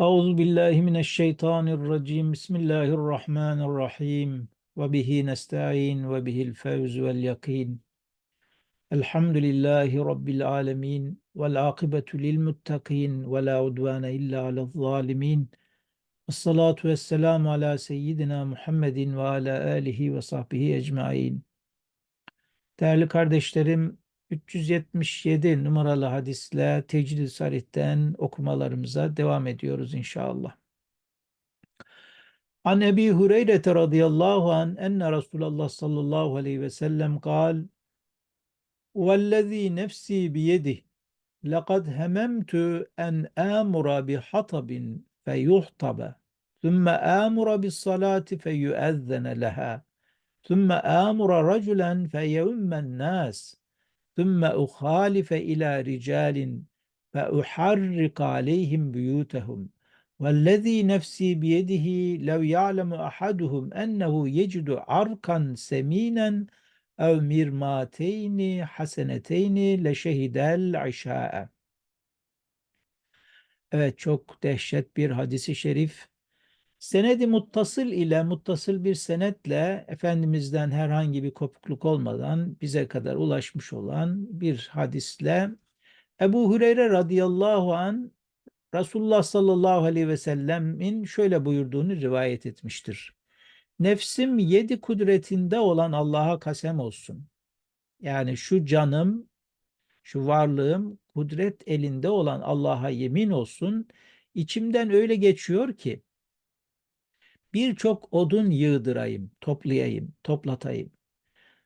Euzu billahi mineşşeytanirracim. Bismillahirrahmanirrahim. Ve bihi nestaîn ve bihil fevz vel yakin. Elhamdülillahi rabbil alamin. Vel akibetu lil muttakin ve la udvane illa alel zalimin. Esselatu vesselamu ala seyyidina Muhammedin ve ala alihi ve sahbihi ecmaîn. Değerli kardeşlerim, 377 numaralı hadisle Tecrid-i Sarih'ten okumalarımıza devam ediyoruz inşallah. An Ebi Hureyre radıyallahu an enne Resulullah sallallahu aleyhi ve sellem kal وَالَّذ۪ي نَفْسِي بِيَدِهِ لَقَدْ هَمَمْتُ أَنْ آمُرَ بِحَطَبٍ فَيُحْطَبَ ثُمَّ آمُرَ بِالصَّلَاةِ فَيُؤَذَّنَ لَهَا ثُمَّ آمُرَ رَجُلًا فَيَؤُمَّ النَّاسِ ثم أخالف إلى رجال فأحرق عليهم بيوتهم والذي نفسي بيده لو يعلم أحدهم أنه يجد عرقا سمينا أو مرماتين حسنتين لشهد العشاء Evet çok dehşet bir hadisi şerif. Senedi muttasıl ile muttasıl bir senetle Efendimiz'den herhangi bir kopukluk olmadan bize kadar ulaşmış olan bir hadisle Ebu Hureyre radıyallahu an Resulullah sallallahu aleyhi ve sellemin şöyle buyurduğunu rivayet etmiştir. Nefsim yedi kudretinde olan Allah'a kasem olsun. Yani şu canım, şu varlığım kudret elinde olan Allah'a yemin olsun. İçimden öyle geçiyor ki birçok odun yığdırayım, toplayayım, toplatayım.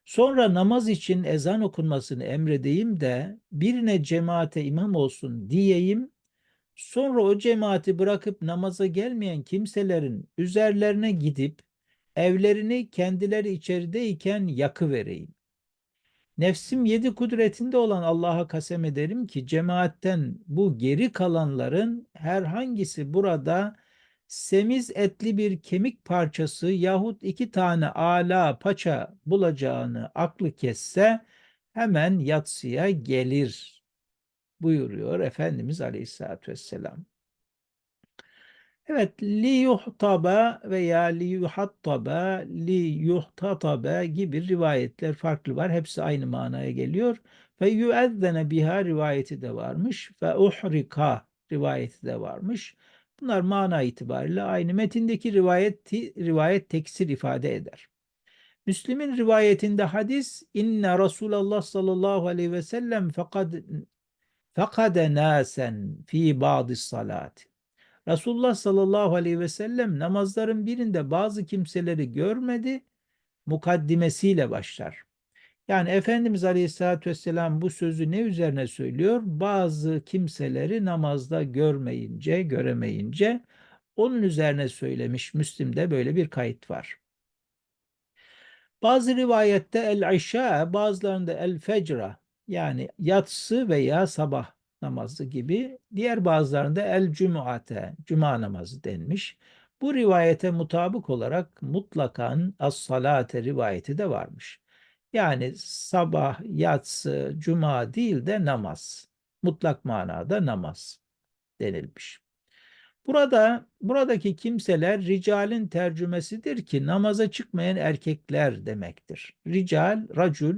Sonra namaz için ezan okunmasını emredeyim de birine cemaate imam olsun diyeyim. Sonra o cemaati bırakıp namaza gelmeyen kimselerin üzerlerine gidip evlerini kendileri içerideyken yakı vereyim. Nefsim yedi kudretinde olan Allah'a kasem ederim ki cemaatten bu geri kalanların herhangisi burada semiz etli bir kemik parçası yahut iki tane ala paça bulacağını aklı kesse hemen yatsıya gelir buyuruyor Efendimiz Aleyhisselatü Vesselam. Evet, li yuhtaba veya li yuhattaba, li yuhtataba gibi rivayetler farklı var. Hepsi aynı manaya geliyor. Ve yüezzene biha rivayeti de varmış. Ve uhrika rivayeti de varmış. Bunlar mana itibariyle aynı. Metindeki rivayet, rivayet teksir ifade eder. Müslim'in rivayetinde hadis inne Resulullah sallallahu aleyhi ve sellem fakad fakade nasen fi ba'di salat. Resulullah sallallahu aleyhi ve sellem namazların birinde bazı kimseleri görmedi, mukaddimesiyle başlar. Yani Efendimiz Aleyhisselatü Vesselam bu sözü ne üzerine söylüyor? Bazı kimseleri namazda görmeyince, göremeyince onun üzerine söylemiş. Müslim'de böyle bir kayıt var. Bazı rivayette el-işa, bazılarında el-fecra yani yatsı veya sabah namazı gibi, diğer bazılarında el-cumuate, cuma namazı denmiş. Bu rivayete mutabık olarak mutlakan as-salate rivayeti de varmış. Yani sabah, yatsı, cuma değil de namaz. Mutlak manada namaz denilmiş. Burada buradaki kimseler ricalin tercümesidir ki namaza çıkmayan erkekler demektir. Rical, racul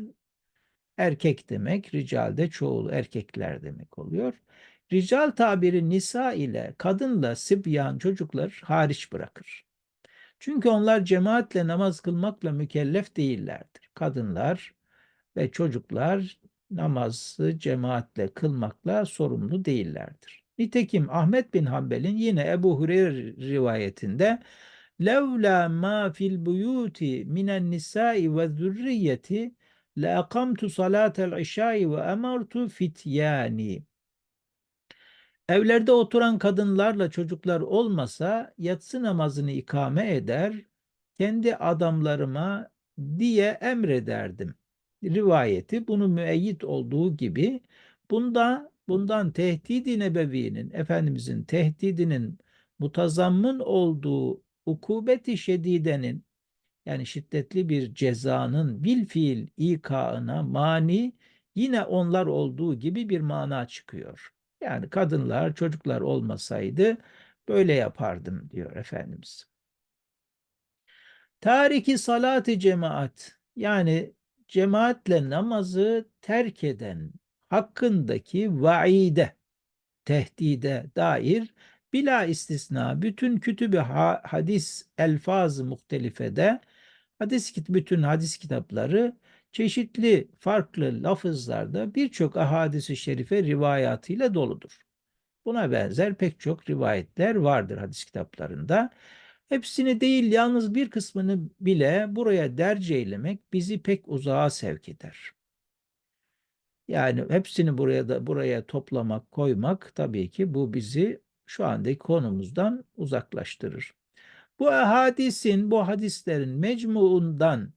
erkek demek, rical de çoğul erkekler demek oluyor. Rical tabiri nisa ile kadınla sibyan çocuklar hariç bırakır. Çünkü onlar cemaatle namaz kılmakla mükellef değillerdir. Kadınlar ve çocuklar namazı cemaatle kılmakla sorumlu değillerdir. Nitekim Ahmet bin Hanbel'in yine Ebu Hureyre rivayetinde levla ma fil buyuti minen nisai ve zürriyeti le akamtu salatel işai ve emartu fityani Evlerde oturan kadınlarla çocuklar olmasa yatsı namazını ikame eder, kendi adamlarıma diye emrederdim. Rivayeti bunu müeyyit olduğu gibi bunda bundan tehdidi nebevinin, Efendimizin tehdidinin mutazammın olduğu ukubeti şedidenin yani şiddetli bir cezanın bil fiil ikaına mani yine onlar olduğu gibi bir mana çıkıyor. Yani kadınlar, çocuklar olmasaydı Böyle yapardım diyor Efendimiz. Tariki salati cemaat yani cemaatle namazı terk eden hakkındaki vaide, tehdide dair bila istisna bütün kütübü hadis elfaz muhtelifede hadis bütün hadis kitapları çeşitli farklı lafızlarda birçok ahadisi şerife rivayatıyla doludur. Buna benzer pek çok rivayetler vardır hadis kitaplarında. Hepsini değil yalnız bir kısmını bile buraya derc eylemek bizi pek uzağa sevk eder. Yani hepsini buraya da buraya toplamak, koymak tabii ki bu bizi şu andaki konumuzdan uzaklaştırır. Bu hadisin, bu hadislerin mecmuundan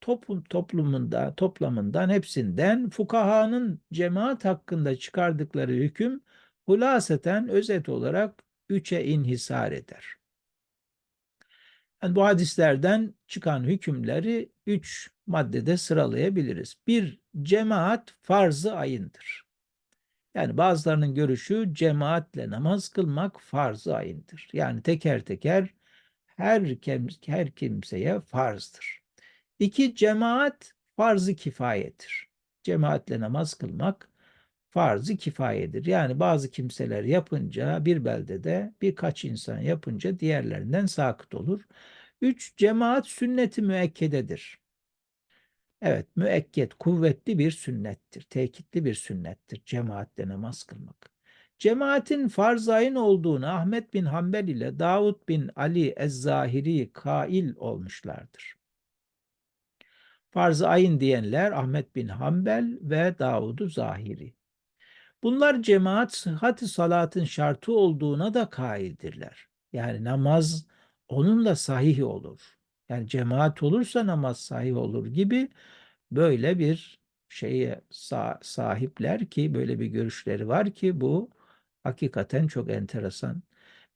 toplum toplumunda toplamından hepsinden fukahanın cemaat hakkında çıkardıkları hüküm hulaseten özet olarak üçe inhisar eder. Yani bu hadislerden çıkan hükümleri üç maddede sıralayabiliriz. Bir, cemaat farzı ayındır. Yani bazılarının görüşü cemaatle namaz kılmak farzı ayındır. Yani teker teker her, her kimseye farzdır. İki, cemaat farz-ı kifayedir. Cemaatle namaz kılmak farz-ı kifayedir. Yani bazı kimseler yapınca bir beldede birkaç insan yapınca diğerlerinden sakıt olur. Üç, cemaat sünneti müekkededir. Evet, müekket, kuvvetli bir sünnettir, tekitli bir sünnettir cemaatle namaz kılmak. Cemaatin farz ayın olduğunu Ahmet bin Hanbel ile Davud bin Ali Ez-Zahiri kail olmuşlardır. Farz-ı ayın diyenler Ahmet bin Hanbel ve Davud-u Zahiri. Bunlar cemaat sıhhat salatın şartı olduğuna da kaildirler. Yani namaz onunla sahih olur. Yani cemaat olursa namaz sahih olur gibi böyle bir şeye sahipler ki böyle bir görüşleri var ki bu hakikaten çok enteresan.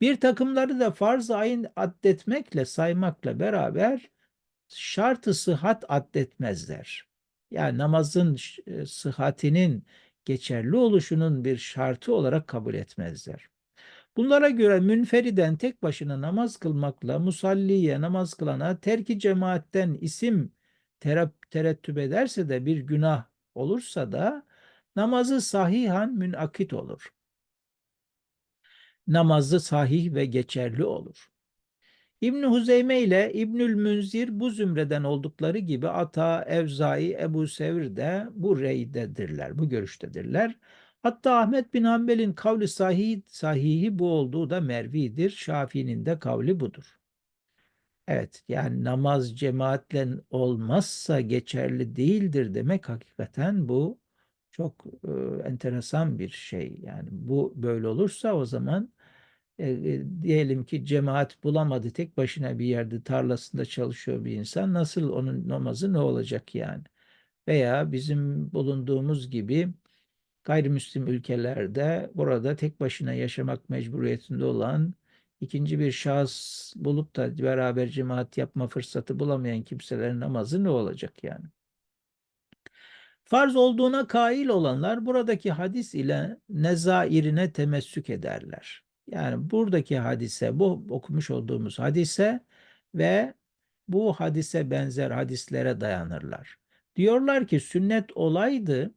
Bir takımları da farz-ı ayın addetmekle saymakla beraber şartı sıhhat addetmezler. Yani namazın e, sıhhatinin geçerli oluşunun bir şartı olarak kabul etmezler. Bunlara göre münferiden tek başına namaz kılmakla musalliye namaz kılana terki cemaatten isim terettüp ederse de bir günah olursa da namazı sahihan münakit olur. Namazı sahih ve geçerli olur. İbn Huzeyme ile İbnül Münzir bu zümreden oldukları gibi Ata, Evzai, Ebu Sevr de bu reydedirler, bu görüştedirler. Hatta Ahmet bin Hanbel'in kavli sahih, sahihi bu olduğu da mervidir. Şafii'nin de kavli budur. Evet yani namaz cemaatle olmazsa geçerli değildir demek hakikaten bu çok e, enteresan bir şey. Yani bu böyle olursa o zaman e, e, diyelim ki cemaat bulamadı tek başına bir yerde tarlasında çalışıyor bir insan nasıl onun namazı ne olacak yani? Veya bizim bulunduğumuz gibi gayrimüslim ülkelerde burada tek başına yaşamak mecburiyetinde olan ikinci bir şahıs bulup da beraber cemaat yapma fırsatı bulamayan kimselerin namazı ne olacak yani? Farz olduğuna kail olanlar buradaki hadis ile nezairine temessük ederler. Yani buradaki hadise, bu okumuş olduğumuz hadise ve bu hadise benzer hadislere dayanırlar. Diyorlar ki sünnet olaydı,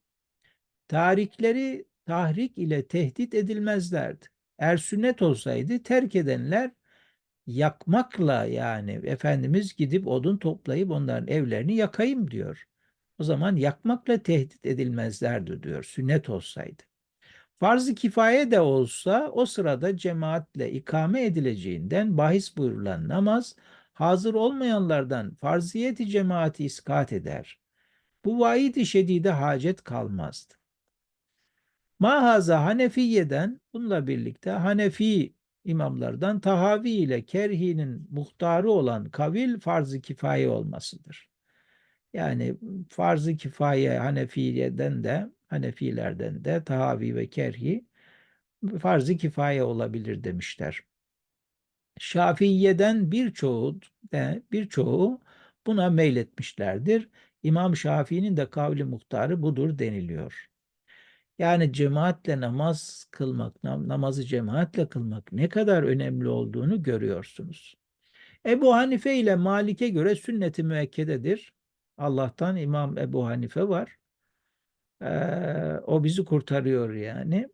tarikleri tahrik ile tehdit edilmezlerdi. Eğer sünnet olsaydı terk edenler yakmakla yani Efendimiz gidip odun toplayıp onların evlerini yakayım diyor. O zaman yakmakla tehdit edilmezlerdi diyor sünnet olsaydı. Farz-ı kifaye de olsa o sırada cemaatle ikame edileceğinden bahis buyurulan namaz hazır olmayanlardan farziyeti cemaati iskat eder. Bu vaid-i şedide hacet kalmazdı. Mahaza Hanefiye'den bununla birlikte Hanefi imamlardan Tahavi ile Kerhi'nin muhtarı olan kavil farz-ı kifaye olmasıdır. Yani farz-ı kifaye Hanefiye'den de Hanefilerden de Tahavi ve Kerhi farz-ı kifaye olabilir demişler. Şafiiye'den birçoğu de birçoğu buna meyletmişlerdir. İmam Şafii'nin de kavli muhtarı budur deniliyor. Yani cemaatle namaz kılmak, nam- namazı cemaatle kılmak ne kadar önemli olduğunu görüyorsunuz. Ebu Hanife ile Malik'e göre sünnet-i müekkededir. Allah'tan İmam Ebu Hanife var. Ee, o bizi kurtarıyor yani.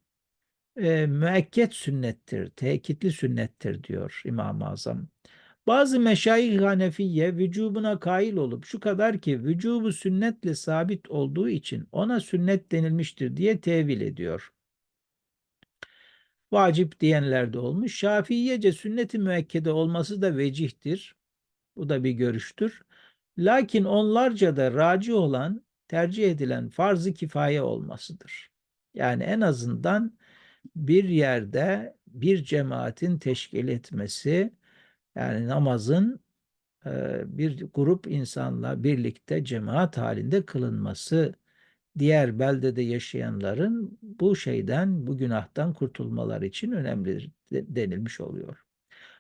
Ee, müekket sünnettir, tekitli sünnettir diyor İmam-ı Azam. Bazı meşayih Hanefiye vücubuna kail olup şu kadar ki vücubu sünnetle sabit olduğu için ona sünnet denilmiştir diye tevil ediyor. Vacip diyenler de olmuş. Şafiiyece sünnet-i müekkede olması da vecihtir. Bu da bir görüştür. Lakin onlarca da raci olan, tercih edilen farz-ı kifaye olmasıdır. Yani en azından bir yerde bir cemaatin teşkil etmesi, yani namazın e, bir grup insanla birlikte cemaat halinde kılınması diğer beldede yaşayanların bu şeyden, bu günahtan kurtulmaları için önemlidir denilmiş oluyor.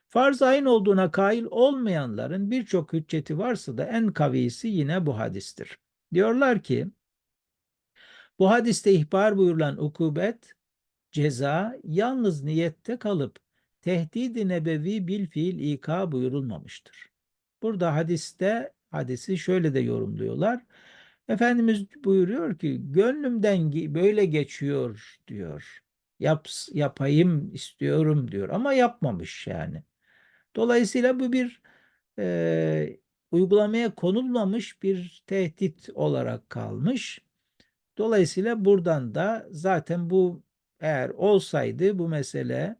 Farz ayın olduğuna kail olmayanların birçok hücceti varsa da en kavisi yine bu hadistir. Diyorlar ki bu hadiste ihbar buyurulan ukubet, ceza yalnız niyette kalıp tehdidi nebevi bil fiil ika buyurulmamıştır. Burada hadiste hadisi şöyle de yorumluyorlar. Efendimiz buyuruyor ki gönlümden böyle geçiyor diyor. Yap, yapayım istiyorum diyor ama yapmamış yani. Dolayısıyla bu bir e, uygulamaya konulmamış bir tehdit olarak kalmış. Dolayısıyla buradan da zaten bu eğer olsaydı bu mesele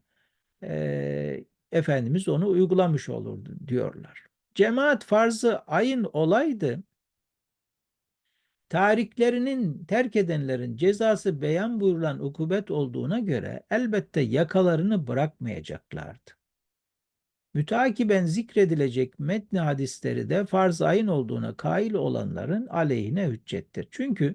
e, Efendimiz onu uygulamış olurdu diyorlar. Cemaat farzı ayın olaydı tariklerinin terk edenlerin cezası beyan buyurulan ukubet olduğuna göre elbette yakalarını bırakmayacaklardı. Mütakiben zikredilecek metni hadisleri de farz ayın olduğuna kail olanların aleyhine hüccettir. Çünkü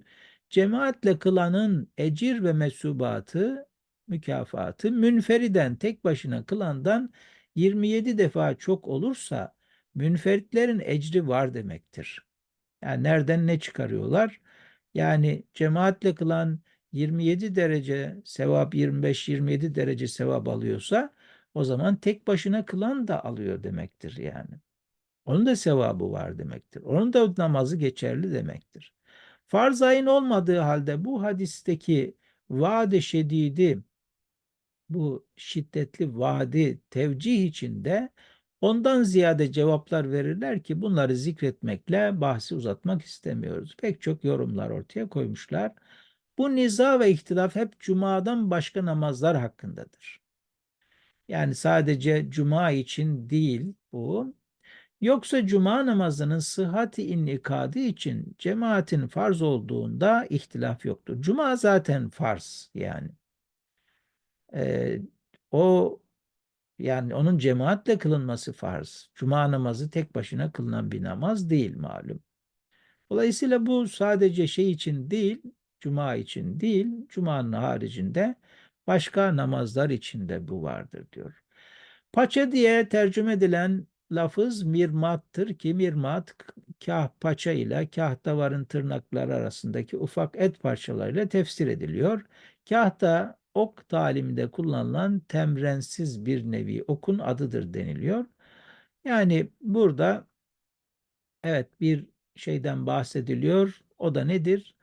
cemaatle kılanın ecir ve mesubatı, mükafatı münferiden tek başına kılandan 27 defa çok olursa münferitlerin ecri var demektir. Yani nereden ne çıkarıyorlar? Yani cemaatle kılan 27 derece sevap 25-27 derece sevap alıyorsa o zaman tek başına kılan da alıyor demektir yani. Onun da sevabı var demektir. Onun da namazı geçerli demektir. Farz ayın olmadığı halde bu hadisteki vaade şedidi bu şiddetli vaadi tevcih içinde ondan ziyade cevaplar verirler ki bunları zikretmekle bahsi uzatmak istemiyoruz. Pek çok yorumlar ortaya koymuşlar. Bu niza ve ihtilaf hep cumadan başka namazlar hakkındadır. Yani sadece cuma için değil bu. Yoksa cuma namazının sıhhati inikadı için cemaatin farz olduğunda ihtilaf yoktur. Cuma zaten farz yani. Ee, o yani onun cemaatle kılınması farz. Cuma namazı tek başına kılınan bir namaz değil malum. Dolayısıyla bu sadece şey için değil, cuma için değil, cumanın haricinde başka namazlar için de bu vardır diyor. Paça diye tercüme edilen lafız mirmattır ki mirmat kah paça ile kah davarın tırnakları arasındaki ufak et parçalarıyla tefsir ediliyor. Kah da ok taliminde kullanılan temrensiz bir nevi okun adıdır deniliyor. Yani burada evet bir şeyden bahsediliyor. O da nedir?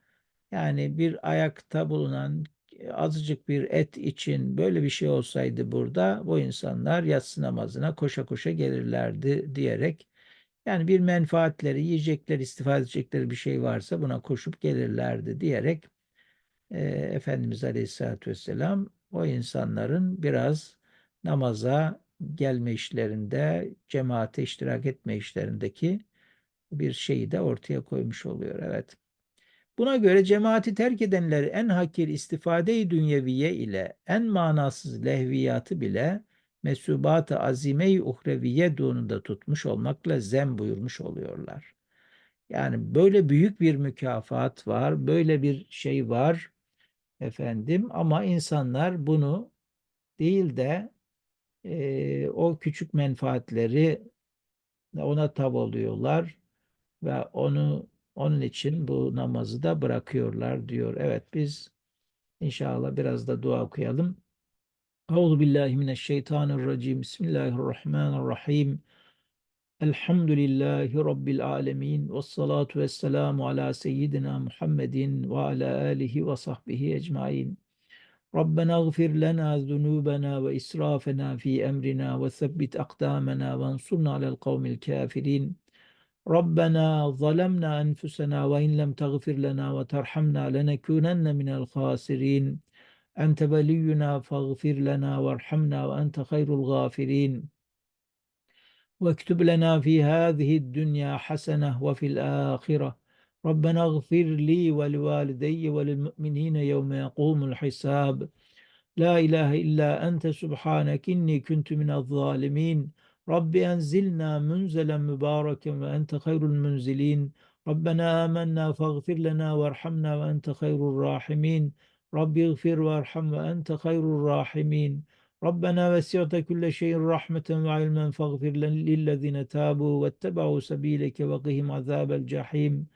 Yani bir ayakta bulunan azıcık bir et için böyle bir şey olsaydı burada bu insanlar yatsı namazına koşa koşa gelirlerdi diyerek yani bir menfaatleri, yiyecekler, istifade edecekleri bir şey varsa buna koşup gelirlerdi diyerek e, Efendimiz Aleyhisselatü Vesselam o insanların biraz namaza gelme işlerinde, cemaate iştirak etme işlerindeki bir şeyi de ortaya koymuş oluyor. Evet. Buna göre cemaati terk edenleri en hakir istifade-i dünyeviye ile en manasız lehviyatı bile mesubat-ı azime-i uhreviye donunda tutmuş olmakla zem buyurmuş oluyorlar. Yani böyle büyük bir mükafat var, böyle bir şey var efendim ama insanlar bunu değil de e, o küçük menfaatleri ona tav oluyorlar ve onu onun için bu namazı da bırakıyorlar diyor. Evet biz İnşallah biraz da dua okuyalım. Euzu billahi mineşşeytanirracim. Bismillahirrahmanirrahim. Elhamdülillahi Rabbil alemin. Ve salatu ve selamu ala seyyidina Muhammedin ve ala alihi ve sahbihi ecmain. Rabbena gfir lena zunubena ve israfena fi emrina ve sebbit akdamena ve ansurna ربنا ظلمنا أنفسنا وإن لم تغفر لنا وترحمنا لنكونن من الخاسرين. أنت بلينا فاغفر لنا وارحمنا وأنت خير الغافرين. واكتب لنا في هذه الدنيا حسنة وفي الآخرة. ربنا اغفر لي ولوالدي وللمؤمنين يوم يقوم الحساب. لا إله إلا أنت سبحانك إني كنت من الظالمين. رب أنزلنا منزلا مباركا وأنت خير المنزلين. ربنا آمنا فاغفر لنا وارحمنا وأنت خير الراحمين. رب اغفر وارحم وأنت خير الراحمين. ربنا وسعت كل شيء رحمة وعلما فاغفر للذين تابوا واتبعوا سبيلك وقهم عذاب الجحيم.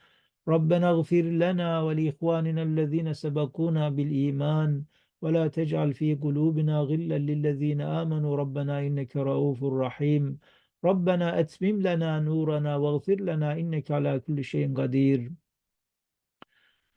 ربنا اغفر لنا ولإخواننا الذين سبقونا بالإيمان. ولا تجعل في قلوبنا غلا للذين آمنوا. ربنا إنك رؤوف رحيم. ربنا أتمم لنا نورنا واغفر لنا إنك على كل شيء قدير.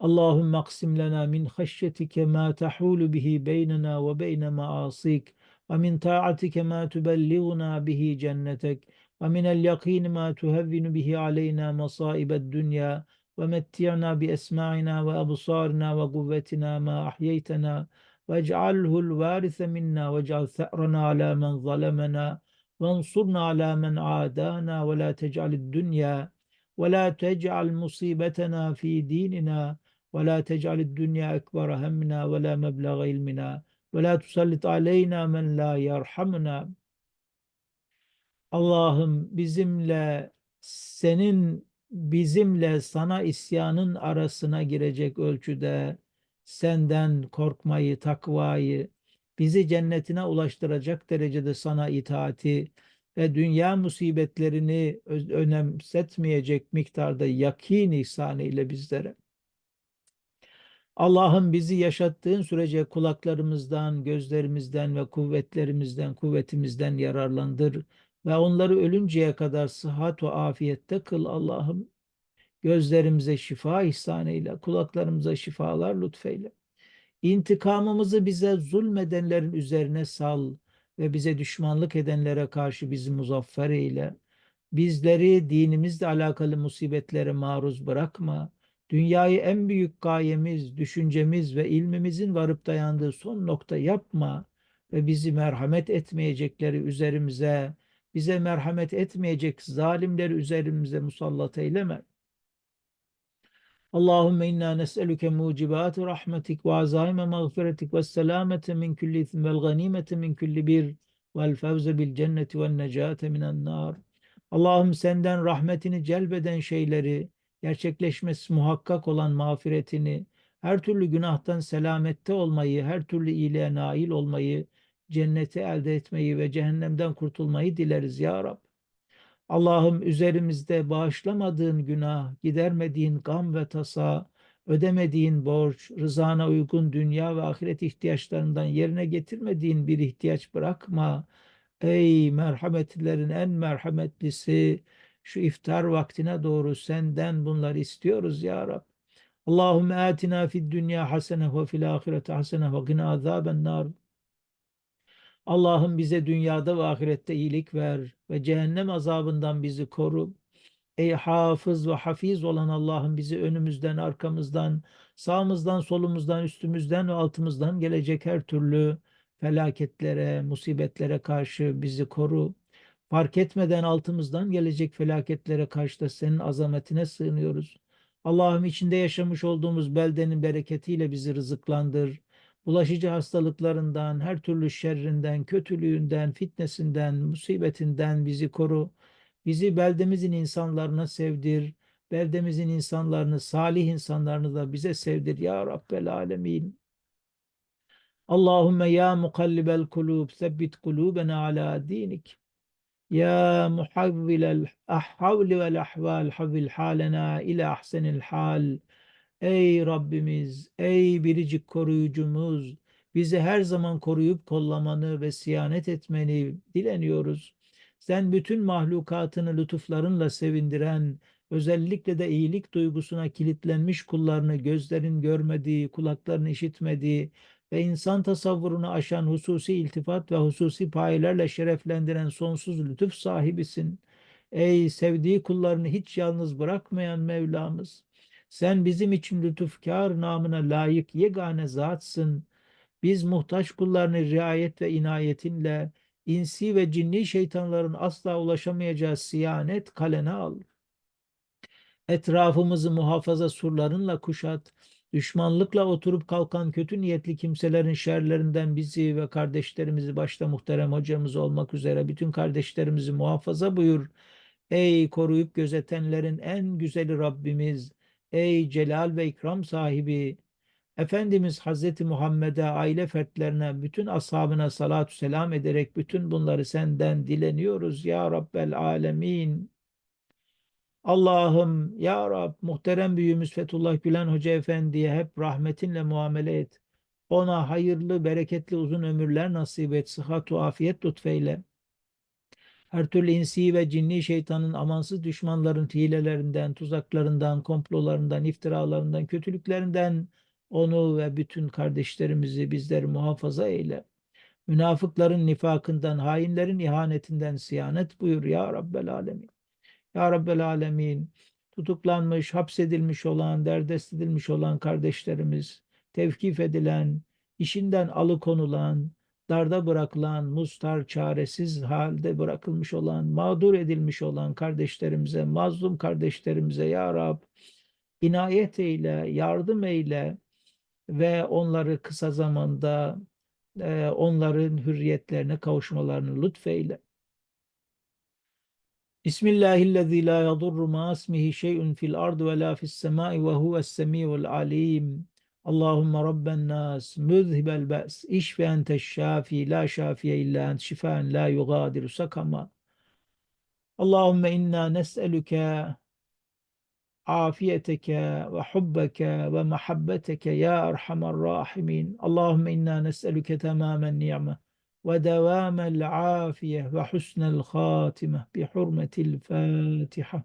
اللهم اقسم لنا من خشيتك ما تحول به بيننا وبين معاصيك ومن طاعتك ما تبلغنا به جنتك ومن اليقين ما تهون به علينا مصائب الدنيا. ومتعنا بأسماعنا وأبصارنا وقوتنا ما أحييتنا. واجعله الوارث منا واجعل ثأرنا على من ظلمنا وانصرنا على من عادانا ولا تجعل الدنيا ولا تجعل مصيبتنا في ديننا ولا تجعل الدنيا أكبر همنا ولا مبلغ علمنا ولا تسلط aleyna men la yerhamuna. Allah'ım bizimle senin bizimle sana isyanın arasına girecek ölçüde senden korkmayı, takvayı, bizi cennetine ulaştıracak derecede sana itaati ve dünya musibetlerini önemsetmeyecek miktarda yakin ihsanı ile bizlere Allah'ım bizi yaşattığın sürece kulaklarımızdan, gözlerimizden ve kuvvetlerimizden, kuvvetimizden yararlandır ve onları ölünceye kadar sıhhat ve afiyette kıl Allah'ım. Gözlerimize şifa ihsan eyle, kulaklarımıza şifalar lütfeyle. İntikamımızı bize zulmedenlerin üzerine sal ve bize düşmanlık edenlere karşı bizi muzaffer eyle. Bizleri dinimizle alakalı musibetlere maruz bırakma Dünyayı en büyük gayemiz, düşüncemiz ve ilmimizin varıp dayandığı son nokta yapma ve bizi merhamet etmeyecekleri üzerimize, bize merhamet etmeyecek zalimleri üzerimize musallat eyleme. Allahümme inna nes'eluke mucibatı rahmetik ve azaime mağfiretik ve selamete min kulli ithm vel ganimete min kulli bir vel fevze bil cenneti ve necate minen nar. Allah'ım senden rahmetini celbeden şeyleri, gerçekleşmesi muhakkak olan mağfiretini, her türlü günahtan selamette olmayı, her türlü iyiliğe nail olmayı, cenneti elde etmeyi ve cehennemden kurtulmayı dileriz ya Rab. Allah'ım üzerimizde bağışlamadığın günah, gidermediğin gam ve tasa, ödemediğin borç, rızana uygun dünya ve ahiret ihtiyaçlarından yerine getirmediğin bir ihtiyaç bırakma. Ey merhametlilerin en merhametlisi, şu iftar vaktine doğru senden bunları istiyoruz ya Rab. Allahümme atina fid dünya hasene ve fil ahirete hasene ve gina azaben nar. Allah'ım bize dünyada ve ahirette iyilik ver ve cehennem azabından bizi koru. Ey hafız ve hafiz olan Allah'ım bizi önümüzden, arkamızdan, sağımızdan, solumuzdan, üstümüzden ve altımızdan gelecek her türlü felaketlere, musibetlere karşı bizi koru. Fark etmeden altımızdan gelecek felaketlere karşı da senin azametine sığınıyoruz. Allah'ım içinde yaşamış olduğumuz beldenin bereketiyle bizi rızıklandır bulaşıcı hastalıklarından, her türlü şerrinden, kötülüğünden, fitnesinden, musibetinden bizi koru. Bizi beldemizin insanlarına sevdir. Beldemizin insanlarını, salih insanlarını da bize sevdir. Ya Rabbel Alemin. Allahümme ya mukallibel kulub, sebbit kulubena ala dinik. Ya muhavvilel ahhavli vel ahval, havvil halena ila ahsenil hal. Ey Rabbimiz, ey biricik koruyucumuz, bizi her zaman koruyup kollamanı ve siyanet etmeni dileniyoruz. Sen bütün mahlukatını lütuflarınla sevindiren, özellikle de iyilik duygusuna kilitlenmiş kullarını gözlerin görmediği, kulakların işitmediği ve insan tasavvurunu aşan hususi iltifat ve hususi payelerle şereflendiren sonsuz lütuf sahibisin. Ey sevdiği kullarını hiç yalnız bırakmayan Mevlamız. Sen bizim için lütufkar namına layık yegane zatsın. Biz muhtaç kullarını riayet ve inayetinle insi ve cinni şeytanların asla ulaşamayacağı siyanet kalene al. Etrafımızı muhafaza surlarınla kuşat. Düşmanlıkla oturup kalkan kötü niyetli kimselerin şerlerinden bizi ve kardeşlerimizi başta muhterem hocamız olmak üzere bütün kardeşlerimizi muhafaza buyur. Ey koruyup gözetenlerin en güzeli Rabbimiz, ey celal ve ikram sahibi, Efendimiz Hazreti Muhammed'e, aile fertlerine, bütün ashabına salatü selam ederek bütün bunları senden dileniyoruz ya Rabbel Alemin. Allah'ım ya Rab muhterem büyüğümüz Fethullah Gülen Hoca Efendi'ye hep rahmetinle muamele et. Ona hayırlı, bereketli uzun ömürler nasip et. Sıhhat afiyet lütfeyle. Her türlü insi ve cinni şeytanın amansız düşmanların hilelerinden, tuzaklarından, komplolarından, iftiralarından, kötülüklerinden onu ve bütün kardeşlerimizi bizleri muhafaza eyle. Münafıkların nifakından, hainlerin ihanetinden siyanet buyur ya Rabbel Alemin. Ya Rabbel Alemin tutuklanmış, hapsedilmiş olan, derdest edilmiş olan kardeşlerimiz, tevkif edilen, işinden alıkonulan, darda bırakılan, mustar, çaresiz halde bırakılmış olan, mağdur edilmiş olan kardeşlerimize, mazlum kardeşlerimize Ya Rab inayet eyle, yardım eyle ve onları kısa zamanda e, onların hürriyetlerine kavuşmalarını lütfeyle. Bismillahillezî lâ yadurru mâ ismihi şey'un fil ardı ve lâ fis semâi ve huves semî'ul alîm. اللهم رب الناس مذهب البأس اشف أنت الشافي لا شافي إلا أنت شفاء لا يغادر سقما اللهم إنا نسألك عافيتك وحبك ومحبتك يا أرحم الراحمين. اللهم إنا نسألك تمام النعمة ودوام العافية وحسن الخاتمة بحرمة الفاتحة.